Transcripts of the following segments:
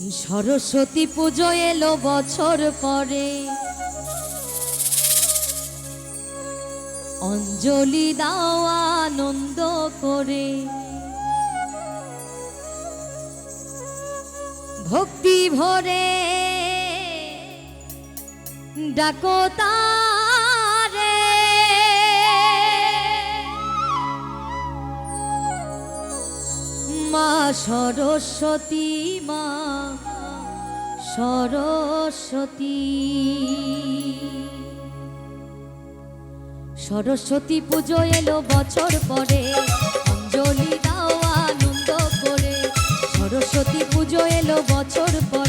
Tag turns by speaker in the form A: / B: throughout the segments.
A: সরস্বতী পুজো এলো বছর পরে। অঞ্জলি দাও আনন্দ করে। ভক্তি ভরে ডাকো মা, সরস্বতী মা, সরস্বতী। সরস্বতী পুজো এলো বছর পরে, অঞ্জলি দাও আনন্দ করে। সরস্বতী পুজো এলো বছর পরে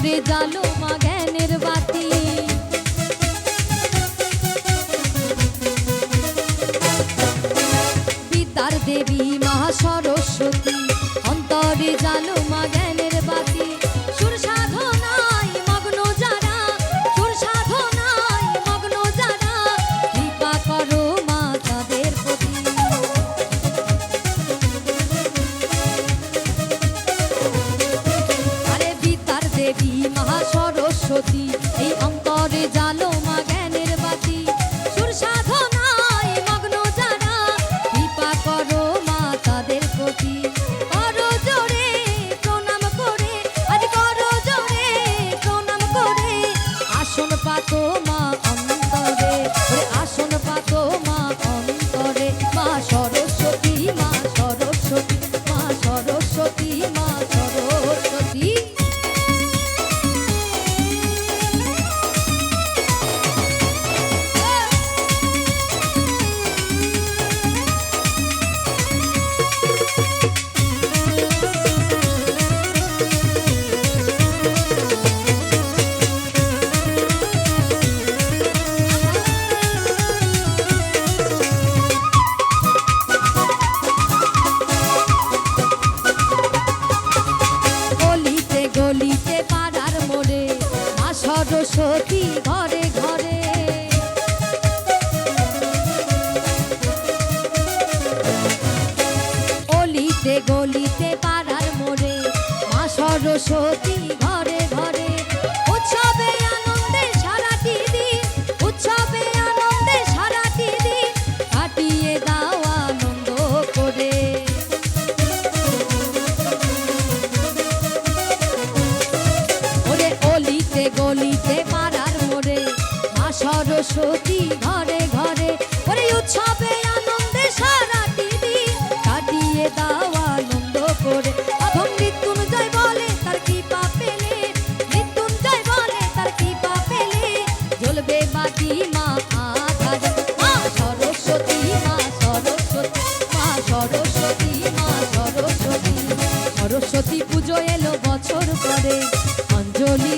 A: অন্তরে জালো মা জ্ঞানের বাতি। পিতার দেবী মা সরস্বতী অন্তরে জালো মা জ্ঞানের ঘরে ঘরে। অলিতে গলিতে পাড়ার মোড়ে মা সরস্বতী গলিতে পাড়ার মোড়ে মা সরস্বতী ঘরে ঘরে ওরে উৎসবে আনন্দে কাটিয়ে দাও আনন্দ করে। মা সরস্বতী পুজো এলো বছর পরে। অঞ্জলি